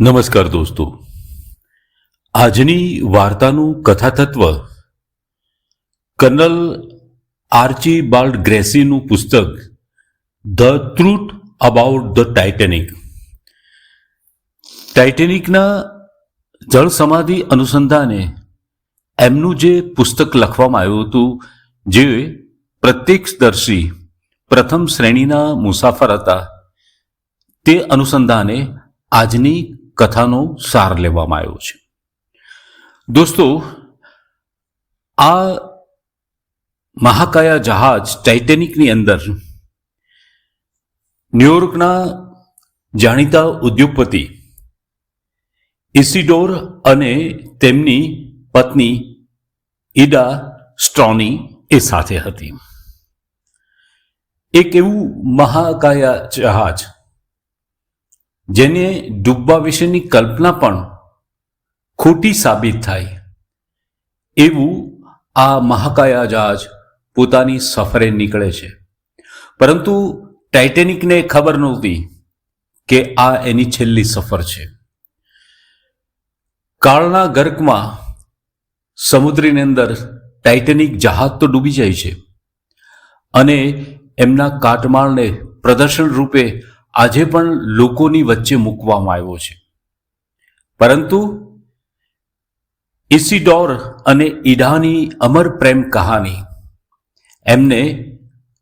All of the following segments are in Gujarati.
નમસ્કાર દોસ્તો. આજની વાર્તાનું કથાતત્વ કર્નલ આર્ચી બાલ્ડ ગ્રેસીનું પુસ્તક the truth about the Titanic. ટાઇટેનિકના જળ સમાધિ અનુસંધાને એમનું જે પુસ્તક લખવામાં આવ્યું હતું, જે પ્રત્યક્ષદર્શી પ્રથમ શ્રેણીના મુસાફર હતા, તે અનુસંધાને આજની કથાનો સાર લેવામાં આવ્યો છે. દોસ્તો, આ મહાકાયા જહાજ ટાઇટેનિકની અંદર ન્યુયોર્કના જાણીતા ઉદ્યોગપતિ ઇસિડોર અને તેમની પત્ની ઈડા સ્ટ્રોની એ સાથે હતી. એક એવું મહાકાયા જહાજ જેને ડૂબવા વિશેની કલ્પના પણ ખોટી સાબિત થાય. એવું આ મહાકાયા જહાજ પોતાની સફરે નીકળે છે. પરંતુ ટાઇટેનિકને ખબર નહોતી કે આ એની છેલ્લી સફર છે. કાળના ગર્કમાં સમુદ્રની અંદર ટાઇટેનિક જહાજ તો ડૂબી જાય છે. અને એમના કાટમાળને પ્રદર્શન રૂપે આજે પણ લોકોની વચ્ચે મૂકવામાં આવ્યો છે. પરંતુ ઇસિડોર અને ઈડાની અમર પ્રેમ કહાની એમને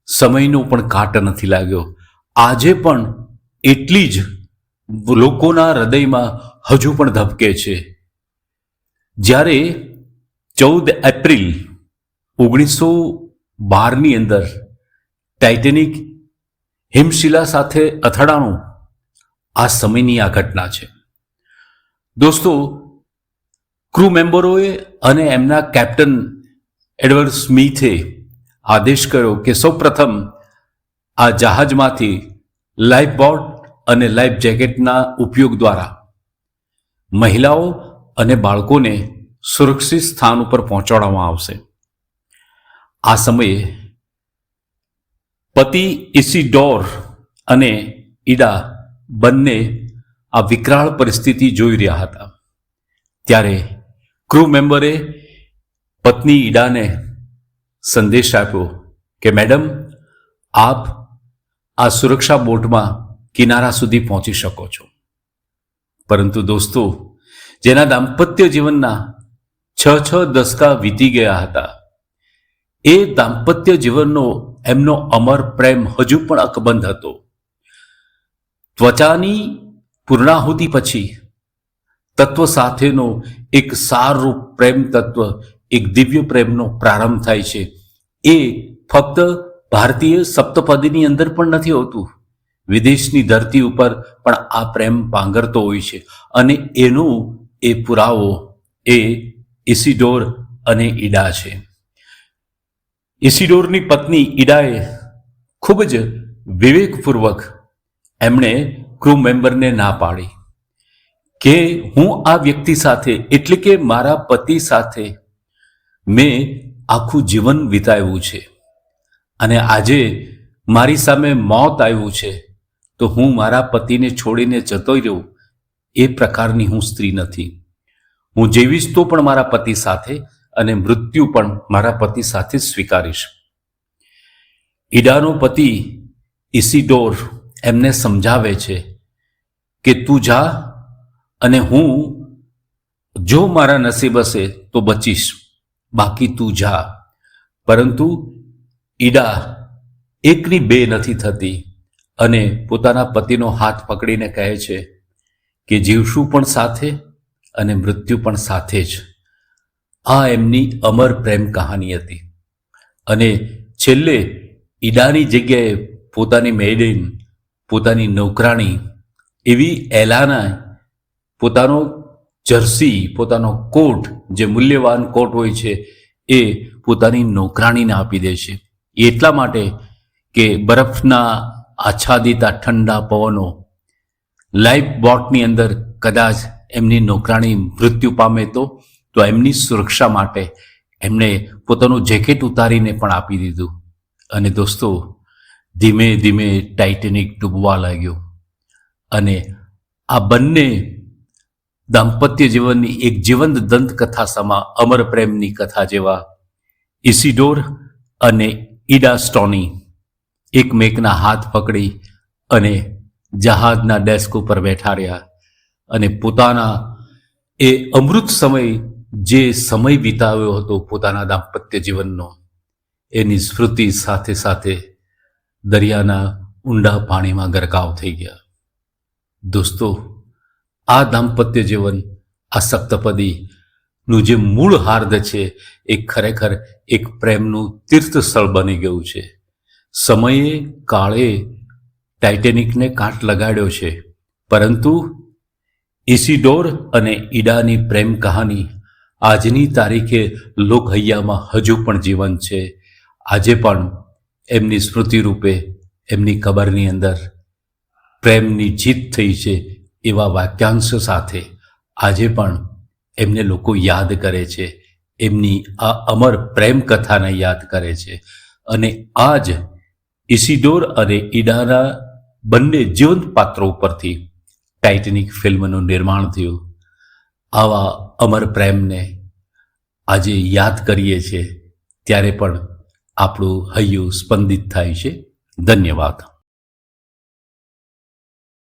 સમયનો પણ કાટ નથી લાગ્યો. આજે પણ એટલી જ લોકોના હૃદયમાં હજુ પણ ધબકે છે. જ્યારે ચૌદ એપ્રિલ ઓગણીસો બારની અંદર ટાઇટેનિક હિમશિલા સાથે અથડાણું આ સમયની આ ઘટના છે. દોસ્તો ક્રૂ મેમ્બરોએ અને એમના કેપ્ટન એડવર્ડ સ્મિથે આદેશ કર્યો કે સૌપ્રથમ આ જહાજમાંથી લાઈફ બોટ અને લાઈફ જેકેટના ઉપયોગ દ્વારા મહિલાઓ અને બાળકોને સુરક્ષિત સ્થાન ઉપર પહોંચાડવામાં આવશે. આ સમયે પતિ ઇસિડોર અને ઈડા બંને આ વિકરાળ પરિસ્થિતિ જોઈ રહ્યા હતા. ત્યારે ક્રૂ મેમ્બરે પત્ની ઈડાને સંદેશ આપ્યો કે, મેડમ, આપ આ સુરક્ષા બોટમાં કિનારા સુધી પહોંચી શકો છો. પરંતુ દોસ્તો, જેના દાંપત્ય જીવનના છ છ દસકા વીતી ગયા હતા, એ દાંપત્ય જીવનનો એમનો અમર પ્રેમ હજુ પણ અકબંધ હતો. ત્વચાની પૂર્ણાહુતિ પછી તત્વ સાથેનો એક સારરૂપ પ્રેમ તત્વ, એક દિવ્ય પ્રેમનો પ્રારંભ થાય છે. એ ફક્ત ભારતીય સપ્તપદીની અંદર પણ નથી હોતું. વિદેશની ધરતી ઉપર પણ આ પ્રેમ પાંગરતો હોય છે અને એનો એ પુરાવો એ ઇસિડોર અને ઈડા છે. ઇસિડોરની પત્ની ઈડાએ ખૂબ જ વિવેકપૂર્વક એમણે ક્રૂ મેમ્બરને ના પાડી કે હું આ વ્યક્તિ સાથે એટલે કે મારા પતિ સાથે મેં આખું જીવન વિતાવ્યું છે અને આજે મારી સામે મોત આવ્યું છે, તો હું મારા પતિને છોડીને જતો રહ્યો, એ પ્રકારની હું સ્ત્રી નથી. હું જીવીશ તો પણ મારા પતિ સાથે અને મૃત્યુ પણ મારા પતિ સાથે સ્વીકારીશ. ઈડાનો પતિ ઇસિડોર એમને સમજાવે છે કે તું જા અને હું જો મારા નસીબ હશે તો બચીશ. બાકી તું જા. પરંતુ ઈડા એકની બે નથી થતી અને પોતાના પતિનો હાથ પકડીને કહે છે કે જીવશું પણ સાથે અને મૃત્યુ પણ સાથે જ. આ એમની અમર પ્રેમ કહાની હતી. અને છેલ્લે ઈડાની જગ્યાએ પોતાની મેઇડન પોતાની નોકરાણી એવી એલાના, પોતાનો જર્સી, પોતાનો કોટ, જે મૂલ્યવાન કોટ હોય છે, એ પોતાની નોકરાણીને આપી દે છે. એટલા માટે કે બરફના આચ્છાદિતા ઠંડા પવનો લાઈફ બોટની અંદર કદાચ એમની નોકરાણી મૃત્યુ પામે તો તો એમની સુરક્ષા માટે એમણે પોતાનું જેકેટ ઉતારીને પણ આપી દીધું. અને દોસ્તો, ધીમે ધીમે ટાઇટેનિક ડૂબવા લાગ્યો. અને આ બંને દાંપત્ય જીવનની એક જીવંત દંતકથા સમા અમર પ્રેમની કથા જેવા ઇસિડોર અને ઈડા સ્ટોની એકમેકના હાથ પકડી અને જહાજના ડેસ્ક ઉપર બેઠા રહ્યા અને પોતાના એ અમૃત સમય જે સમય વિતાવ્યો હતો પોતાના દાંપત્ય જીવનનો, એની સ્મૃતિ સાથે સાથે દરિયાના ઊંડા પાણીમાં ગરકાવ થઈ ગયા. દોસ્તો, આ દાંપત્ય જીવન, આ સપ્તપદીનું જે મૂળ હાર્દ છે, એ ખરેખર એક પ્રેમનું તીર્થ સ્થળ બની ગયું છે. સમયે કાળે ટાઇટેનિકને કાંટ લગાડ્યો છે, પરંતુ ઇસિડોર અને ઈડાની પ્રેમ કહાની આજની તારીખે લોકહૈયામાં હજુ પણ જીવન છે. આજે પણ એમની સ્મૃતિ રૂપે એમની કબરની અંદર પ્રેમની જીત થઈ છે એવા વાક્યાંશ સાથે આજે પણ એમને લોકો યાદ કરે છે. એમની આ અમર પ્રેમ કથાને યાદ કરે છે. અને આ જ ઇસિડોર અને ઈડાના બંને જીવંત પાત્રો ઉપરથી ટાઇટેનિક ફિલ્મનું નિર્માણ થયું. આવા અમર પ્રેમને આજે યાદ કરીએ છીએ, ત્યારે પણ આપણું હૈયું સ્પંદિત થાય છે. ધન્યવાદ.